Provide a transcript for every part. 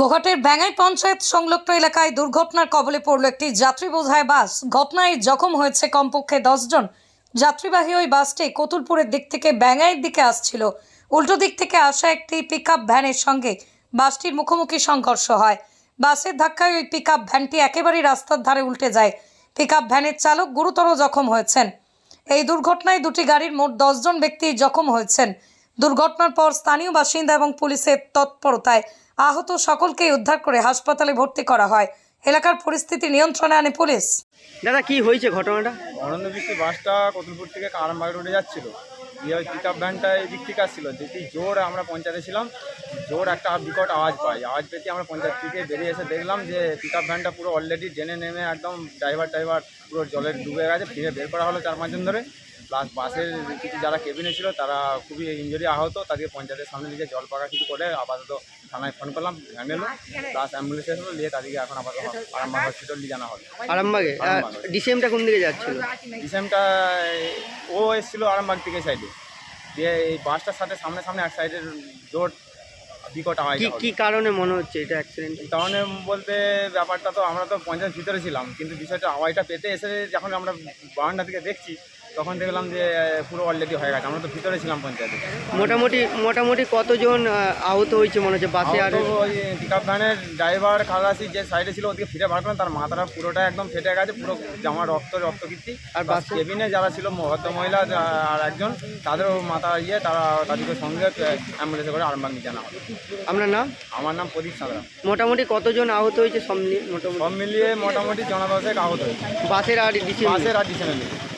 গোঘাটের ব্যাঙ্গাই পঞ্চায়েত সংলগ্ন এলাকায় দুর্ঘটনার কবলে পড়ল একটি যাত্রী বোঝায় বাস। ঘটনায় জখম হয়েছে কমপক্ষে জন। যাত্রীবাহী ওই বাসটি কতুলপুরের দিক থেকে ব্যাঙ্গাইয়ের দিকে আসছিল। উল্টো দিক থেকে আসা একটি পিকআপ ভ্যানের সঙ্গে বাসটির মুখোমুখি সংঘর্ষ হয়। বাসের ধাক্কায় ওই পিকআপ ভ্যানটি একেবারেই রাস্তার ধারে উল্টে যায়। পিকআপ ভ্যানের চালক গুরুতর জখম হয়েছেন। এই দুর্ঘটনায় দুটি গাড়ির মোট জন ব্যক্তি জখম হয়েছেন। দুর্ঘটনার পর স্থানীয় বাসিন্দা এবং পুলিশের তৎপরতায় আহত সকলকেই উদ্ধার করে হাসপাতালে ভর্তি করা হয়। এলাকার পরিস্থিতি নিয়ন্ত্রণে আনে পুলিশ। দাদা কি হয়েছে ঘটনাটা? অনন্ত বৃষ্টি বাসটা কতুলপুর থেকে কারামবাগ রোডে যাচ্ছিল। দিয়ে ওই পিক আপ ভ্যানটা এই দিক থেকে আসছিল। যেটি জোর আমরা পঞ্চায়েতে ছিলাম জোর একটা বিকট আওয়াজ পাই। আওয়াজ পেতে আমরা পঞ্চায়েত থেকে বেরিয়ে এসে দেখলাম যে পিক আপ ভ্যানটা পুরো অলরেডি ড্রেনে নেমে একদম ড্রাইভার ড্রাইভার পুরো জলে ডুবে গেছে ফিরে বের করা হলো চার পাঁচজন ধরে। প্লাস বাসের কিছু যারা কেবিনে ছিল তারা খুবই ইঞ্জুরি আহত। তাদেরকে পঞ্চায়েতের সামনে দিকে জল পাকা কিছু করে আপাতত থানায় ফোন করলাম ভ্যান এলো প্লাস অ্যাম্বুলেন্স এসলো নিয়ে তাদেরকে এখন আপাতত আরামবাগ হসপিটাল নিয়ে জানা হলো আরামবাগে। ডিসিএমটা কোন দিকে যাচ্ছিল? ডিসেমটা ও এসেছিল আরামবাগ থেকে সাইডে দিয়ে এই বাসটার সাথে সামনে সামনে এক সাইডের জোর বিকট আওয়াজ কি কি কারণে মনে হচ্ছে এটা অ্যাক্সিডেন্ট কারণে বলতে ব্যাপারটা তো আমরা তো পঞ্চায়েত ভিতরে ছিলাম কিন্তু বিষয়টা আওয়াজটা পেতে এসে যখন আমরা বারান্দা থেকে দেখছি তখন দেখলাম যে পুরো অলরেডি হয়ে গেছে। আমরা তো ভিতরে ছিলাম পঞ্চায়েতে। মোটামুটি মোটামুটি কতজন আহত হয়েছে মনে হচ্ছে? বাসে আর ওই পিকআপ ভ্যানের ড্রাইভার খালাসি যে সাইডে ছিল ওদিকে ফিরে বার করেন তার মাথাটা পুরোটা একদম ফেটে গেছে পুরো জামা রক্ত রক্ত কীর্তি আর বাস? কেবিনে যারা ছিল ভদ্র মহিলা আর একজন তাদেরও মাথা ইয়ে তারা তাদেরকে সঙ্গে অ্যাম্বুলেন্সে করে আরামবাগ নিয়ে জানা আপনার নাম? আমার নাম প্রদীপ সাঁতরা। মোটামুটি কতজন আহত হয়েছে সব নিয়ে মোটামুটি? সব মিলিয়ে মোটামুটি জনা দশেক আহত হয়েছে। বাসের আর বাসের আর ডিসেনে মিলিয়ে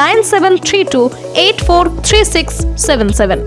nine seven three two eight four three six seven seven